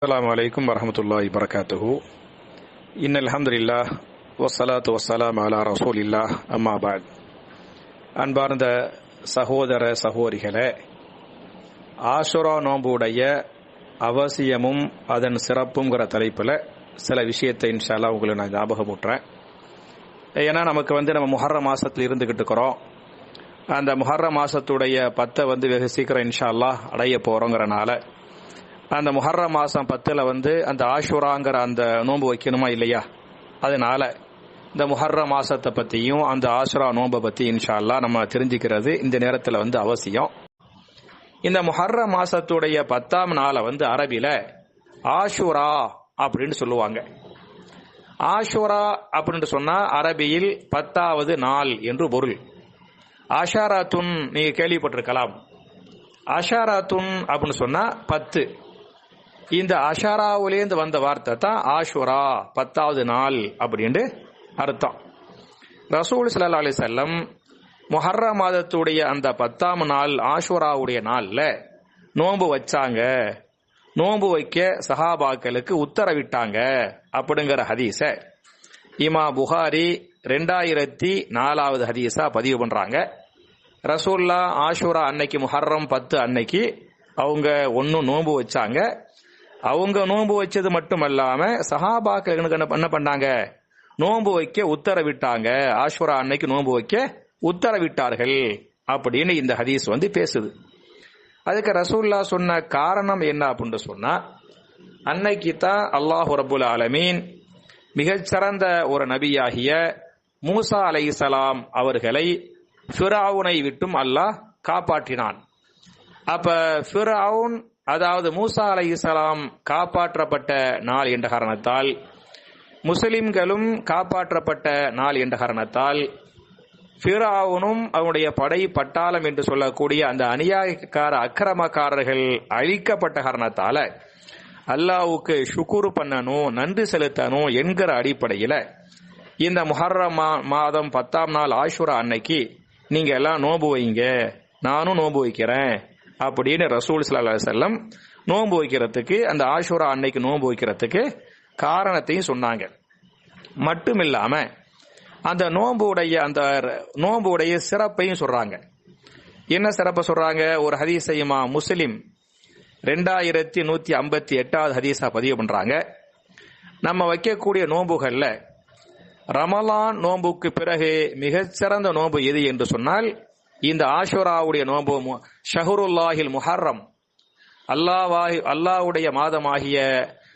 السلام عليكم ورحمة الله وبركاته إن الحمد لله والصلاة والسلام على رسول الله أما بعد அன்பார்ந்த சகோதர சகோதரிகளே ஆசுரா நோம்புடைய அவசியமும் அதன் சிறப்புங்கிற தலைப்பில் சில விஷயத்தை இன்ஷால்லா உங்களை நான் ஞாபகமூட்டுறேன் ஏன்னா நமக்கு வந்து நம்ம முஹர்ர மாசத்தில் இருந்துகிட்டு இருக்கிறோம் அந்த முஹர்ர மாசத்துடைய பத்தை வந்து வெகு சீக்கிரம் இன்ஷா அல்லாஹ் அடைய போறோங்கிறனால அந்த முஹர்ர மாசம் பத்துல வந்து அந்த ஆஷுராங்கிற அந்த நோன்பு வைக்கணுமா இல்லையா? அதனால இந்த முஹர்ர மாசத்தை பத்தியும் அந்த ஆஷுரா நோன்பை பத்தி இன்ஷால்லா நம்ம தெரிஞ்சுக்கிறது. இந்த நேரத்தில் வந்து அவசியம். இந்த முஹர்ர மாசத்துடைய பத்தாம் நாளை வந்து அரபில ஆஷுரா அப்படின்னு சொல்லுவாங்க. ஆஷுரா அப்படின்னு சொன்னா அரபியில் பத்தாவது நாள் என்று பொருள். ஆஷாராத்துன் நீங்க கேள்விப்பட்டிருக்கலாம். ஆஷாராத்துன் அப்படின்னு சொன்னா பத்து. இந்த அஷாராவிலேருந்து வந்த வார்த்தை தான் ஆஷுரா பத்தாவது நாள் அப்படின்னு அர்த்தம். ரசூல் சல்லா அலி செல்லம் முஹர்ர மாதத்துடைய அந்த பத்தாம் நாள் ஆஷுராவுடைய நாள்ல நோன்பு வச்சாங்க. நோன்பு வைக்க சஹாபாக்களுக்கு உத்தரவிட்டாங்க அப்படிங்கிற ஹதீஸ இமா புகாரி ரெண்டாயிரத்தி நாலாவது ஹதீஸா பதிவு பண்றாங்க. ரசூல்லா ஆஷுரா அன்னைக்கு முஹர்ரம் பத்து அன்னைக்கு அவங்க ஒன்னும் நோன்பு வச்சாங்க. அவங்க நோன்பு வச்சது மட்டும் அல்லாம சஹாபாக்களுக்கு என்ன பண்ணாங்க? நோன்பு வைக்க உத்தரவிட்டாங்க. ஆஷ்வரா அன்னைக்கு நோன்பு வைக்க உத்தரவிட்டார்கள் அப்படின்னு இந்த ஹதீஸ் வந்து பேசுது. அதுக்கு ரசூல்லா சொன்ன காரணம் என்ன அப்படின்னு சொன்னா அன்னைக்கு தான் அல்லாஹு ரபுல் ஆலமீன் மிகச்சிறந்த ஒரு நபியாகிய மூசா அலை சலாம் அவர்களை ஃபிராவுனை விட்டும் அல்லாஹ் காப்பாற்றினான். அப்ப ஃபிராவுன் அதாவது மூசா அலை இஸ்லாம் காப்பாற்றப்பட்ட நாள் என்ற காரணத்தால் முஸ்லிம்களும் காப்பாற்றப்பட்ட நாள் என்ற காரணத்தால் ஃபிராவுனும் அவனுடைய படை பட்டாளம் என்று சொல்லக்கூடிய அந்த அநியாயக்கார அக்கிரமக்காரர்கள் அழிக்கப்பட்ட காரணத்தால அல்லாவுக்கு சுக்குரு பண்ணணும் நன்றி செலுத்தணும் என்கிற அடிப்படையில் இந்த முஹர்ரம் மாதம் பத்தாம் நாள் ஆஷுரா அன்னைக்கு நீங்க எல்லாம் நோம்பு வைங்க நானும் நோம்பு வைக்கிறேன் அப்படின்னு ரசூல் சல்லா செல்லம் நோன்பு வைக்கிறதுக்கு அந்த ஆஷூரா அன்னைக்கு நோன்பு வைக்கிறதுக்கு காரணத்தையும் சொன்னாங்க. மட்டும் இல்லாம அந்த நோம்புடைய அந்த நோம்புடைய சிறப்பையும் சொல்றாங்க. என்ன சிறப்பை சொல்றாங்க? ஒரு ஹதீசையுமா முஸ்லிம் ரெண்டாயிரத்தி நூத்தி ஐம்பத்தி எட்டாவது ஹதீஸா பதிவு பண்றாங்க. நம்ம வைக்கக்கூடிய நோன்புகள்ல ரமலான் நோம்புக்கு பிறகு மிகச்சிறந்த நோன்பு எது என்று சொன்னால் இந்த ஆஷுராவுடைய நோன்பு ஷஹருல்லாஹில் முஹர்ரம். அல்லாவாஹி அல்லாவுடைய மாதமாகிய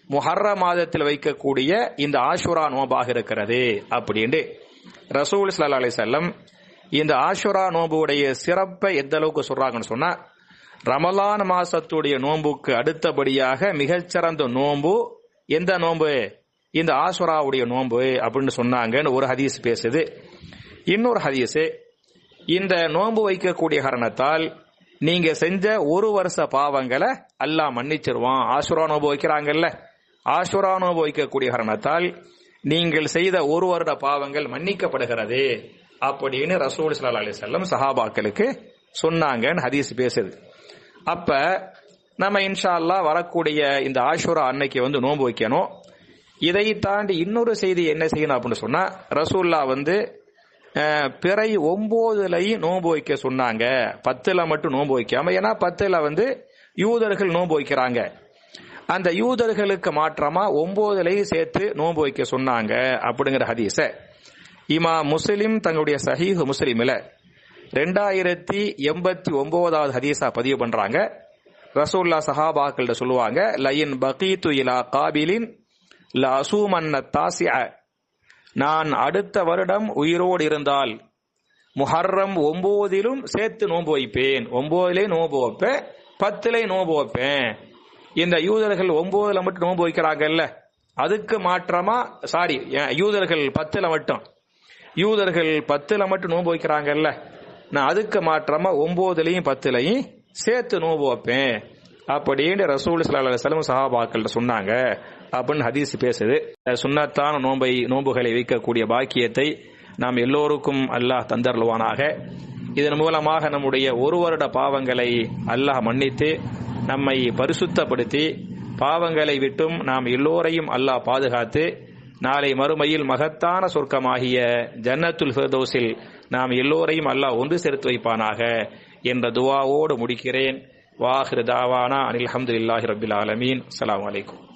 முஹர்ர மாதத்தில் வைக்கக்கூடிய இந்த ஆஷுரா நோம்பாக இருக்கிறது அப்படின்ட்டு ரசூல் சல்லா அலி செல்லம் இந்த ஆஷுரா நோம்புடைய சிறப்பை எந்த அளவுக்கு சொல்றாங்கன்னு சொன்னா ரமலான் மாசத்துடைய நோன்புக்கு அடுத்தபடியாக மிகச்சிறந்த நோன்பு எந்த நோன்பு? இந்த ஆசுராவுடைய நோன்பு அப்படின்னு சொன்னாங்கன்னு ஒரு ஹதீஸ் பேசுது. இன்னொரு ஹதீஸ் இந்த நோன்பு வைக்கக்கூடிய காரணத்தால் நீங்க செஞ்ச ஒரு வருஷ பாவங்களை அல்லாஹ் மன்னிச்சிருவான். ஆசுரா நோன்பு வைக்கிறாங்கல்ல. ஆசுரா நோன்பு வைக்கக்கூடிய காரணத்தால் நீங்கள் செய்த ஒரு வருட பாவங்கள் மன்னிக்கப்படுகிறது அப்படின்னு ரசூல் சல்லா அலி செல்லம் சஹாபாக்களுக்கு சொன்னாங்கன்னு ஹதீஸ் பேசுது. அப்ப நம்ம இன்ஷா அல்லா வரக்கூடிய இந்த ஆஷுரா அன்னைக்கு வந்து நோன்பு வைக்கணும். இதை தாண்டி இன்னொரு செய்தி என்ன செய்யணும் அப்படின்னு சொன்னா ரசூல்லா வந்து பிறை ஒன்பதுலையும் நோன்பு வைக்க சொன்னாங்க. பத்துல மட்டும் நோன்பு வைக்காம ஏன்னா பத்துல வந்து யூதர்கள் நோன்பு வைக்கிறாங்க. அந்த யூதர்களுக்கு மாற்றமா ஒன்பதுலையும் சேர்த்து நோன்பு வைக்க சொன்னாங்க அப்படிங்கிற ஹதீஸ. இமா முஸ்லிம் தங்களுடைய சஹீஹ் முஸ்லிமில் ரெண்டாயிரத்தி எண்பத்தி ஒன்பதாவது ஹதீஸா பதிவு பண்றாங்க. ரசூல்லா சஹாபாக்கள்கிட்ட சொல்லுவாங்க லயின் பகீத்து இலா காபிலின் ல அசூமன்ன தாசிய நான் அடுத்த வருடம் உயிரோடு இருந்தால் முஹர்ரம் ஒன்பதிலும் சேர்த்து நோன்பு வைப்பேன். ஒன்பதுலே நோன்பு வைப்பேன். பத்திலே நோன்பு வைப்பேன். இந்த யூதர்கள் ஒன்பதுல மட்டும் நோன்பு வைக்கிறாங்கல்ல? அதுக்கு மாற்றமா? சாரி யூதர்கள் பத்துல மட்டும். யூதர்கள் பத்துல மட்டும் நோன்பு வைக்கிறாங்கல்ல? நான் அதுக்கு மாற்றமா ஒன்பதுலையும் பத்துலையும் சேர்த்து நோன்பு வைப்பேன். அப்படின்னு ரசூல் சல்லா செலவு சஹாபாக்கள் சொன்னாங்க. அப்படின்னு ஹதீஸ் பேசுது. சுண்ணத்தான நோன்பை நோன்புகளை வைக்கக்கூடிய பாக்கியத்தை நாம் எல்லோருக்கும் அல்லாஹ் தந்தருள்வானாக. இதன் மூலமாக நம்முடைய ஒரு வருட பாவங்களை அல்லாஹ் மன்னித்து நம்மை பரிசுத்தப்படுத்தி பாவங்களை விட்டும் நாம் எல்லோரையும் அல்லாஹ் பாதுகாத்து நாளை மறுமையில் மகத்தான சொர்க்கமாகிய ஜன்னத்துல் ஃபிர்தௌஸில் நாம் எல்லோரையும் அல்லாஹ் ஒன்று சேர்த்து வைப்பானாக என்ற துவாவோடு முடிக்கிறேன். وآخر دعوانا عن الحمد لله رب العالمين. السلام عليكم.